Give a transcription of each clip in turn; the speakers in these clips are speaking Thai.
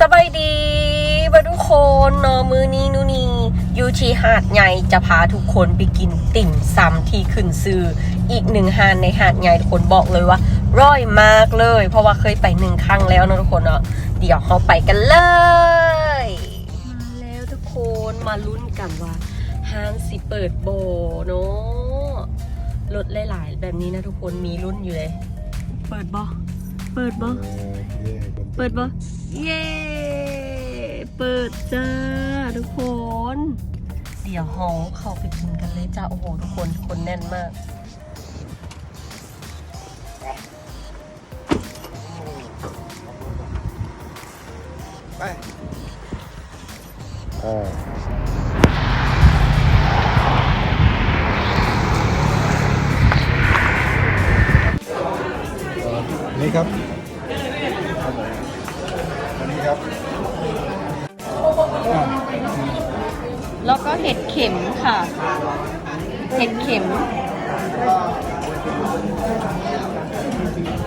สบายดีบทุกคนเนอะมือนี้นูนีอยู่ที่หาดใหญ่จะพาทุกคนไปกินติ่มซำที่ขึ้นซื้ออีกหนึ่งหาดในหาดใหญ่ทุกคนบอกเลยว่าร่อยมากเลย เพราะว่าเคยไปหนึ่งครั้งแล้วนะทุกคนเนาะเดี๋ยวเราไปกันเลยมาแล้วทุกคนมาลุ้นกันว่าห้างสิเปิดโบเนาะรถหลายๆแบบนี้นะทุกคนมีรุ่นอยู่เลย เปิดบอเปิดบอเปิดปะ เย้เปิดจ้าทุกคน เดี๋ยวเฮาเข้าไปกินกันเลยจ้าโอ้โหทุกคนคนแน่นมากไปอ่านี่ครับ แล้วก็เห็ดเข็มค่ะ เห็ดเข็ม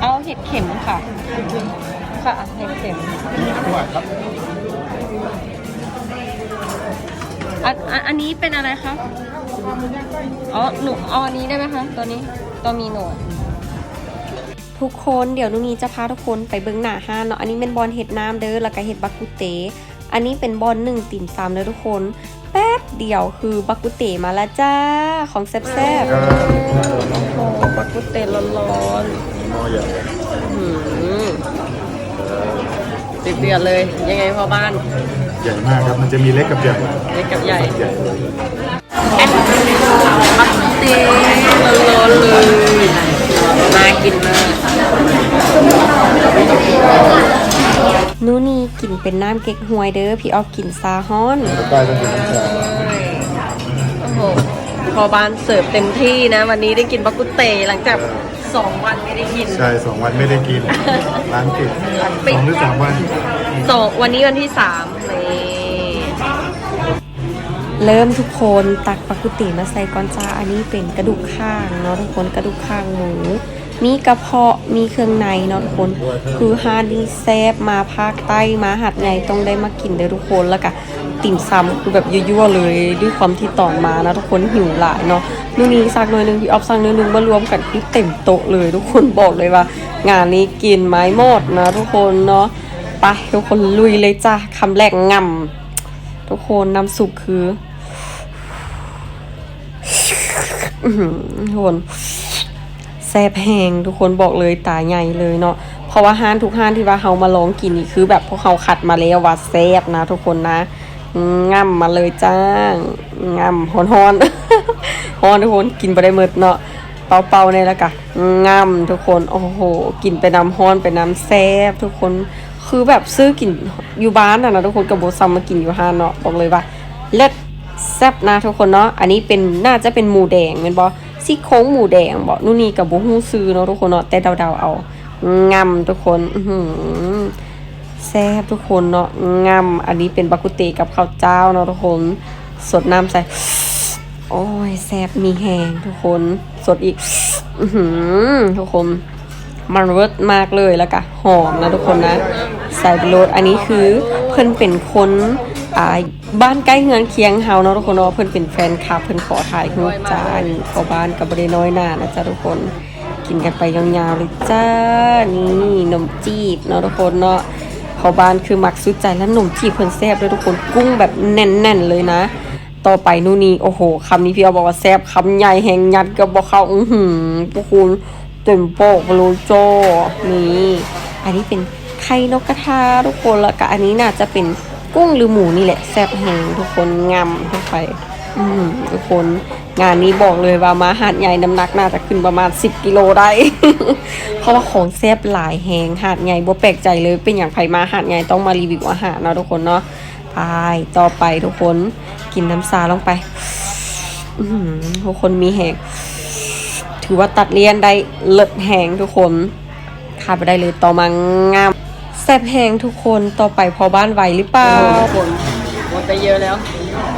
เอาเห็ดเข็มค่ะ ค่ะเห็ดเข็มอันอันอันนี้เป็นอะไรคะอ๋อหนูเอาอันนี้ได้ไหมคะตัวนี้ตัวมีหนวดทุกคนเดี๋ยวนุนี้จะพาทุกคนไปเบิ้งหน้าห้านเนาะอันนี้เป็นบอลเห็ดน้ำเด้อแล้วก็เห็ดบักกุเต อันนี้เป็นบอลหนึ่งติ่มซำเลยทุกคน แป๊บเดียวคือบักกุเตมาแล้วจ้า ของแซ่บๆครับโอ้โหบักกุเตร้อนๆหม้อใหญ่หืมติดเดือดเลย ยังไงพ่อบ้าน ใหญ่มากครับ มันจะมีเล็กกับใหญ่ เล็กกับใหญ่ใหญ่มักเตร้อนๆเลยน่ากินมากนูนี่กิน เป็นน้ำเก๊กฮวยเด้อพี่ออฟกินซาฮอนแล้วใต้ต้องเป็นน้ำชาโอ้โหพอบานเสิร์ฟเต็มที่นะ วันนี้ได้กินบักกุเตหลังจากสองวันไม่ได้กิน ใช่สองวันไม่ได้กิน ร้านปิดร้านปิดสองหรือสามวันสองวันนี้วันที่สามนี่เริ่มทุกคนตักปลากุติมาใส่ก้อนจ้าอันนี้เป็นกระดูกข้างเนาะทุกคนกระดูกข้างหมู มีกระเพาะมีเครื่องในเนาะทุกคน คือฮาดีแซบมาภาคใต้มาหัดใหญ่ต้องได้มากินเด้อทุกคนแล้วก็ติ่มซำคือแบบยั่วๆเลยด้วยความที่ต่อมานะทุกคนหิวหลายเนาะนู่นนี่สักหน่อยหนึงพี่ออฟสักหน่อยหนึงมารวมกันคือเต็มโต๊ะเลย ทุกคนบอกเลยว่า งานนี้กินไม้หมดนะทุกคนเนาะไปทุกคนลุยเลยจ้ะคำแรกงำทุกคนน้ำซุปคืออื้อหือทุกคน แซ่บแหงทุกคนบอกเลยตาใหญ่เลยเนาะเพราะว่าห้านทุกห้านที่ว่าเฮามาลองกินนี่คือแบบพวกเขาคัดมาแล้วว่าแซ่บนะ ทุกคนนะง่ำมาเลยจ้างง่ำฮอนฮอนฮอนทุกคนกินไปได้หมดเนาะเป่าๆในแล้วกะง่ำทุกคนโอ้โหกินไปน้ำฮอนไปน้ำแซ่บทุกคนคือแบบซื้อกินอยู่บ้านนะนะทุกคนกับโบซัมมากินอยู่ห้านเนาะบอกเลยว่าเลิศแซ่บนะทุกคนเนาะอันนี้เป็นน่าจะเป็นหมูแดงเป็นบอ ซี่โครงหมูแดงบอนู่นนี่กับบฮู้ซื้อเนาะทุกคนเนาะแต่เดาๆเอางำทุกคนอื้อหือแซ่บทุกคนเนาะงำอันนี้เป็นบักุเตกับข้าวเจ้าเนาะทุกคนสดน้ำใส่ โอ้ยแซ่บมีแหงทุกคนสดอีกอื้อทุกคนมันรสมากเลยแล้วก็หอมนะทุกคนนะ ใส่ไปโรสอันนี้คือเพิ่นเป็นคนอ่า บ้านใกล้เฮือนเคียงเฮาเนาะทุกคนเนาะเพิ่อนเป็นแฟนคลับเพิ่อนขอถ่ายรูปจ้านนี้เข้าบ้านกับ่ได้น้อยหน้านะจ๊ะทุกคนกินกันไปยาวๆเลยจ้านี่นมจีบเนาะทุกคนเนาะข้าบ้านคือมักสุดใจแล้วนมจีบเพิ่นแซ่บเลยทุกคนกุ้งแบบแน่นๆเลยนะ ต่อไปนู่นนี่โอ้โหคำนี้พี่เอาบอกว่าแซ่บคำใหญ่แหงยัดก็บอกเขาอือหือพวกคุณเต็มโปกโลโจนี่อันนี้เป็นไข่นกกระทาทุกคนแล้วก็อันนี้น่าจะเป็น กุ้งหรือหมูนี่แหละแซ่บแหงทุกคนงำเข้าไปอืมทุกคนงานนี้บอกเลยว่ามาหาดใหญ่น้ำหนักน่าจะขึ้นประมาณ 10 กิโลได้ เพราะว่าของแซ่บหลายแหงหาดใหญ่บ่แปลกใจเลยเป็นอย่างไผมาหาดใหญ่ต้องมารีวิวอาหารเนาะทุกคนเนาะไปต่อไปทุกคนกินน้ำซาลงไปทุกคนมีแหงถือว่าตัดเลี่ยนได้เลิศแหงทุกคนขาดไปได้เลยต่อมางาม แซ่บแหงทุกคนต่อไปพอบ้านไหวหรือเปล่าทุกคนหมดไปเยอะแล้ว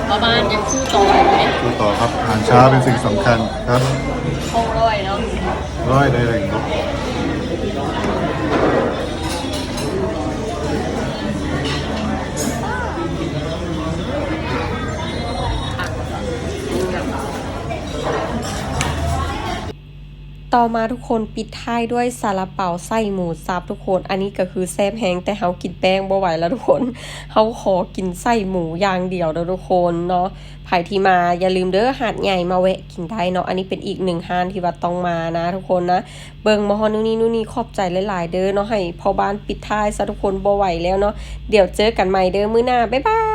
พอบ้านยังชื่อต่ออยู่ไหมดูต่อครับอาหารเช้าเป็นสิ่งสำคัญครับ คงร้อยเนาะร้อยได้เลยครับ ต่อมาทุกคนปิดท้ายด้วยซาลาเปาไส้หมูสับทุกคน อันนี้ก็คือแซ่บแห้งแต่เฮากินแป้งบ่ไหวแล้วทุกคนเฮาขอกินไส้หมูอย่างเดียวเด้อทุกคนเนาะใครที่มาอย่าลืมเด้อหาดใหญ่มาแวะกินได้เนาะอันนี้เป็นอีกหนึ่งห้านที่ว่าต้องมานะ ทุกคนนะ เบิงมาฮอนู่นนี่นู่นนี่ขอบใจหลาย ๆ เด้อเนาะให้พอบ้านปิดท้ายซะทุกคนบ่ไหวแล้วเนาะเดี๋ยวเจอกันใหม่เด้อมื้อหน้าบ๊ายบาย